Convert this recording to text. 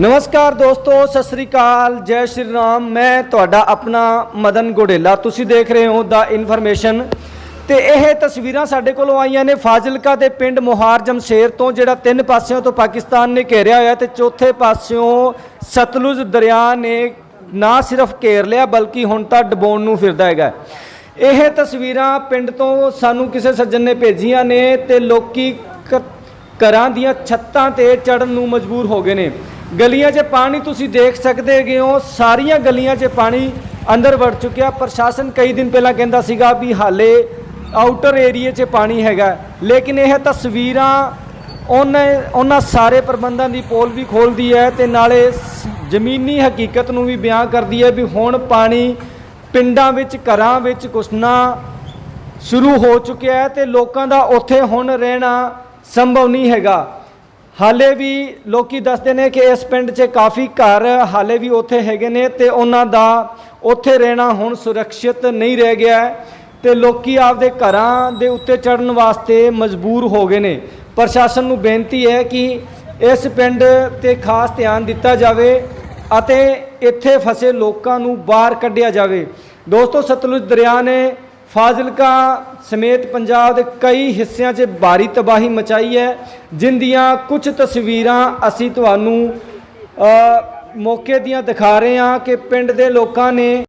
ਨਮਸਕਾਰ ਦੋਸਤੋ, ਸਤਿ ਸ੍ਰੀ ਅਕਾਲ, ਜੈ ਸ਼੍ਰੀ ਰਾਮ। ਮੈਂ ਤੁਹਾਡਾ ਆਪਣਾ ਮਦਨ ਗੋਡੇਲਾ। ਤੁਸੀਂ ਦੇਖ ਰਹੇ ਹੋ ਦਾ ਇਨਫੋਰਮੇਸ਼ਨ ਤੇ ਇਹ ਤਸਵੀਰਾਂ ਸਾਡੇ ਕੋਲੋਂ ਆਈਆਂ ਨੇ ਫਾਜ਼ਿਲਕਾ ਦੇ ਪਿੰਡ ਮੁਹਾਰ ਜਮਸ਼ੇਰ ਤੋਂ, ਜਿਹੜਾ ਤਿੰਨ ਪਾਸਿਓਂ ਤੋਂ ਪਾਕਿਸਤਾਨ ਨੇ ਘੇਰਿਆ ਹੋਇਆ ਤੇ ਚੌਥੇ ਪਾਸਿਓਂ ਸਤਲੁਜ ਦਰਿਆ ਨੇ ਨਾ ਸਿਰਫ ਘੇਰ ਲਿਆ, ਬਲਕਿ ਹੁਣ ਤਾਂ ਡਬੋਣ ਨੂੰ ਫਿਰਦਾ ਹੈਗਾ। ਇਹ ਤਸਵੀਰਾਂ ਪਿੰਡ ਤੋਂ ਸਾਨੂੰ ਕਿਸੇ ਸੱਜਣ ਨੇ ਭੇਜੀਆਂ ਨੇ ਤੇ ਲੋਕੀ ਕ- ਘਰਾਂ ਦੀਆਂ ਛੱਤਾਂ ਤੇ ਚੜਨ ਨੂੰ ਮਜਬੂਰ ਹੋ ਗਏ ਨੇ। ਗਲੀਆਂ 'ਚ ਪਾਣੀ ਤੁਸੀਂ ਦੇਖ ਸਕਦੇ ਹੈਗੇ ਹੋ। ਸਾਰੀਆਂ ਗਲੀਆਂ 'ਚ ਪਾਣੀ ਅੰਦਰ ਵੜ ਚੁੱਕਿਆ। ਪ੍ਰਸ਼ਾਸਨ ਕਈ ਦਿਨ ਪਹਿਲਾਂ ਕਹਿੰਦਾ ਸੀਗਾ ਵੀ ਹਾਲੇ ਆਊਟਰ ਏਰੀਆ 'ਚ ਪਾਣੀ ਹੈਗਾ। ਲੇਕਿਨ ਇਹ ਤਸਵੀਰਾਂ ਉਹਨਾਂ ਉਹਨਾਂ ਸਾਰੇ ਪ੍ਰਬੰਧਾਂ ਦੀ ਪੋਲ ਵੀ ਖੋਲਦੀ ਹੈ ਤੇ ਨਾਲੇ ਜ਼ਮੀਨੀ ਹਕੀਕਤ ਨੂੰ ਵੀ ਬਿਆਨ ਕਰਦੀ ਹੈ ਵੀ ਹੁਣ ਪਾਣੀ ਪਿੰਡਾਂ ਵਿੱਚ, ਘਰਾਂ ਵਿੱਚ ਘੁਸਣਾ ਸ਼ੁਰੂ ਹੋ ਚੁੱਕਿਆ ਹੈ ਤੇ ਲੋਕਾਂ ਦਾ ਉੱਥੇ ਹੁਣ ਰਹਿਣਾ ਸੰਭਵ ਨਹੀਂ ਹੈਗਾ। ਹਾਲੇ ਵੀ ਲੋਕੀ ਦੱਸਦੇ ਨੇ ਕਿ ਇਸ ਪਿੰਡ 'ਚ ਕਾਫੀ ਘਰ ਹਾਲੇ ਵੀ ਉੱਥੇ ਹੈਗੇ ਨੇ ਤੇ ਉਹਨਾਂ ਦਾ ਉੱਥੇ ਰਹਿਣਾ ਹੁਣ ਸੁਰੱਖਿਅਤ ਨਹੀਂ ਰਹਿ ਗਿਆ ਹੈ ਤੇ ਲੋਕੀ ਆਪਦੇ ਘਰਾਂ ਦੇ ਉੱਤੇ ਚੜਨ ਵਾਸਤੇ ਮਜਬੂਰ ਹੋ ਗਏ ਨੇ। ਪ੍ਰਸ਼ਾਸਨ ਨੂੰ ਬੇਨਤੀ ਹੈ ਕਿ ਇਸ ਪਿੰਡ ਤੇ ਖਾਸ ਧਿਆਨ ਦਿੱਤਾ ਜਾਵੇ ਅਤੇ ਇੱਥੇ ਫਸੇ ਲੋਕਾਂ ਨੂੰ ਬਾਹਰ ਕੱਢਿਆ ਜਾਵੇ। ਦੋਸਤੋ, ਸਤਲੁਜ ਦਰਿਆ ਨੇ ਫਾਜ਼ਿਲਕਾ ਸਮੇਤ ਪੰਜਾਬ ਦੇ ਕਈ ਹਿੱਸਿਆਂ 'ਚ ਭਾਰੀ ਤਬਾਹੀ ਮਚਾਈ ਹੈ, ਜਿਨ ਦੀਆਂ ਕੁਝ ਤਸਵੀਰਾਂ ਅਸੀਂ ਤੁਹਾਨੂੰ ਮੌਕੇ ਦੀਆਂ ਦਿਖਾ ਰਹੇ ਹਾਂ ਕਿ ਪਿੰਡ ਦੇ ਲੋਕਾਂ ਨੇ